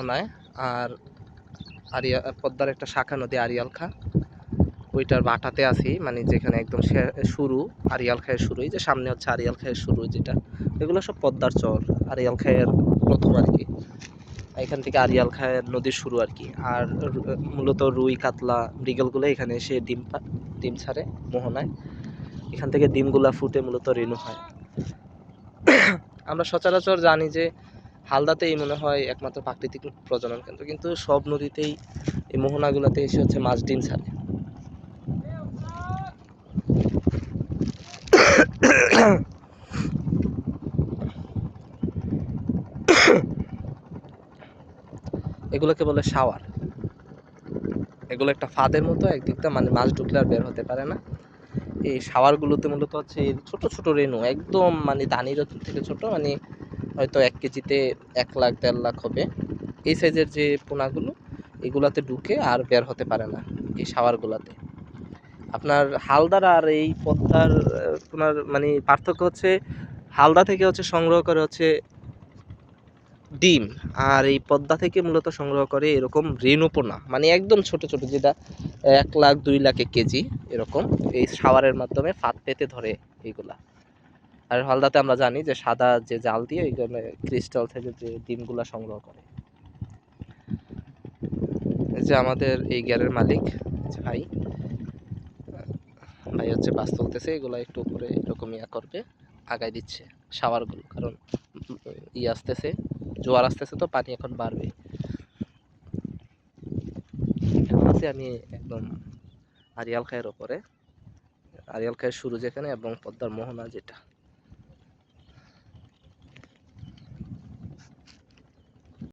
মোহনায় আর আরিয়া পদ্মার একটা শাখা নদী, আরিয়াল খা। ওইটার বাটাতে আছি মানে যেখানে একদম শুরু, আরিয়াল খায়ের শুরু যে সামনে হচ্ছে আরিয়াল খায়ের শুরু যেটা। এগুলো সব পদ্মার চর, আরিয়াল খায়ের প্রথম আর কি। এখান থেকে আরিয়াল খায়ের নদীর শুরু আর কি। আর মূলত রুই, কাতলা, মৃগেলগুলো এখানে এসে ডিম ডিম ছাড়ে মোহনায়। এখান থেকে ডিমগুলা ফুটে মূলত রেণু হয়। আমরা সচরাচর জানি যে হালদাতেই মনে হয় একমাত্র প্রাকৃতিক প্রজনন কেন্দ্র, কিন্তু সব নদীতেই এই মোহনাগুলোতে এসে হচ্ছে মাছ ডিম ছাড়ে। এগুলোকে বলে শাওয়ার এগুলো একটা ফাঁদের মতো, একদিকটা মানে মাছ ঢুকলে আর বের হতে পারে না। এই শাওয়ারগুলোতে মূলত হচ্ছে ছোট ছোট রেণু, একদম মানে দানির থেকে ছোট মানে হয়তো এক কেজিতে এক লাখ দেড় লাখ হবে। এই সাইজের যে পোনাগুলো এগুলাতে ঢুকে আর বের হতে পারে না এই শাওয়ারগুলাতে। আপনার হালদার আর এই পদ্মার আহ, আপনার মানে পার্থক্য হচ্ছে হালদা থেকে হচ্ছে সংগ্রহ করে হচ্ছে ডিম আর এই পদ্মা থেকে মূলত সংগ্রহ করে এরকম রেণু পোনা। মানে একদম ছোট ছোট যেটা এক লাখ দুই লাখে কেজি এরকম এই শাওয়ারের মাধ্যমে ফাঁদ পেতে ধরে এইগুলা। আর হালদাতে আমরা জানি যে সাদা যে জাল দিয়ে এইগুলো ক্রিস্টাল থেকে যে ডিমগুলা সংগ্রহ করে। এই যে আমাদের এই গ্যারের মালিক, ভাই। ভাই হচ্ছে বাস তুলতেছে, এগুলো একটু উপরে এরকম ইয়া করবে, আগায় দিচ্ছে শাওয়ারগুলো, কারণ ই আসতেছে, জোয়ার আসতেছে তো পানি এখন বাড়বে। আমি একদম আরিয়াল খায়ের ওপরে। আরিয়াল খায়ের শুরু যেখানে এবং পদ্মার মোহনা যেটা।